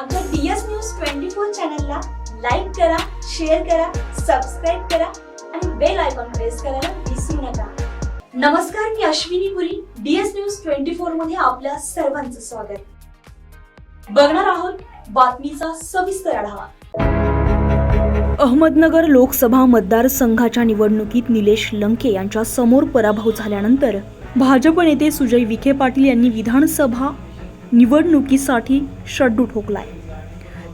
आमच्या DS news twenty four चॅनलला like करा शेअर करा सबस्क्राईब करा आणि बेल आयकॉन प्रेस करायला विसरू नका. नमस्कार मी Ashwini Puri DS news twenty फोरमध्ये आपल्या सर्वांचं स्वागत. बघणार आहोत बातमीचा सविस्तर आढावा. अहमदनगर लोकसभा मतदारसंघाच्या निवडणुकीत निलेश लंके यांच्या समोर पराभव झाल्यानंतर भाजप नेते सुजय विखे पाटील यांनी विधानसभा निवडणुकीसाठी शड्डू ठोकलाय.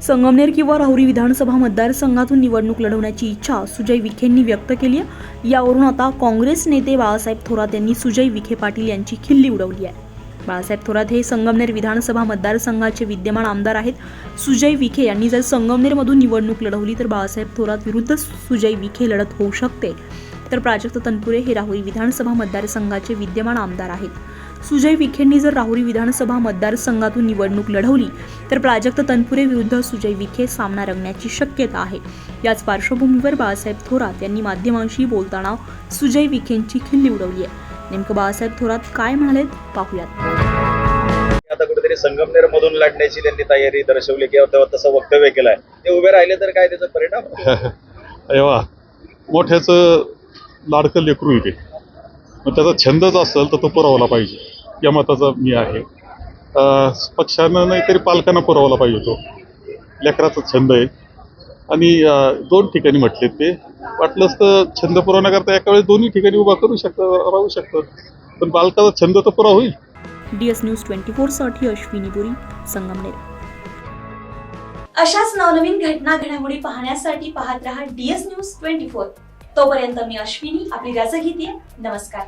संगमनेर किंवा राहुरी विधानसभा मतदारसंघातून निवडणूक लढवण्याची इच्छा सुजय विखेंनी व्यक्त केली आहे. यावरून आता काँग्रेस नेते बाळासाहेब थोरात यांनी सुजय विखे पाटील यांची खिल्ली उडवली आहे. बाळासाहेब थोरात हे संगमनेर विधानसभा मतदारसंघाचे विद्यमान आमदार आहेत. सुजय विखे यांनी जर संगमनेरमधून निवडणूक लढवली तर बाळासाहेब थोरात विरुद्ध सुजय विखे लढत होऊ शकते. तर प्राजक्त तनपुरे हे राहुरी विधानसभा मतदारसंघाचे विद्यमान आमदार आहेत. सुजय विखेंनी जर राहुरी विधानसभा मतदारसंघातून निवडणूक लढवली तर प्राजक्त तनपुरे विरुद्ध सुजय विखे सामना रंगण्याची शक्यता आहे. याच पार्श्वभूमीवर बाळासाहेब थोरात यांनी माध्यमांशी बोलताना सुजय विखेंची खिल्ली उडवली आहे. नेमकं बाळासाहेब थोरात काय म्हणालेत पाहूयात. आता कुठेतरी संगमनेर मधून लढण्याची त्यांनी तयारी दर्शवली किंवा तेव्हा तसं वक्तव्य केलंय. ते उभे राहिले तर काय त्याचा परिणाम? अरे वा मोठ्याचं लाडकं लेकरू आहे ते मग त्याचा छंदच असेल तर तो पुरवला पाहिजे. या मताचा मी आहे. पक्षानं नाही तरी पालकांना पुरवला पाहिजे तो. लेकराचा छंद आहे. आणि दोन ठिकाणी म्हटले ते. वाटलंच तर छंद पुरवण्याकरता एका वेळेस दोन्ही ठिकाणी उभा करू शकतं राहू शकतं. पण बालकाचा छंद तर पुरा होईल. डी एस न्यूज ट्वेंटी फोरसाठी अश्विनी पुरी संगमनेर. अशाच नवनवीन घटना घडामोडी पाहण्यासाठी पाहत रहा डीएस न्यूज ट्वेंटी फोर. तोपर्यंत मी अश्विनी आपली रजा घेते. नमस्कार.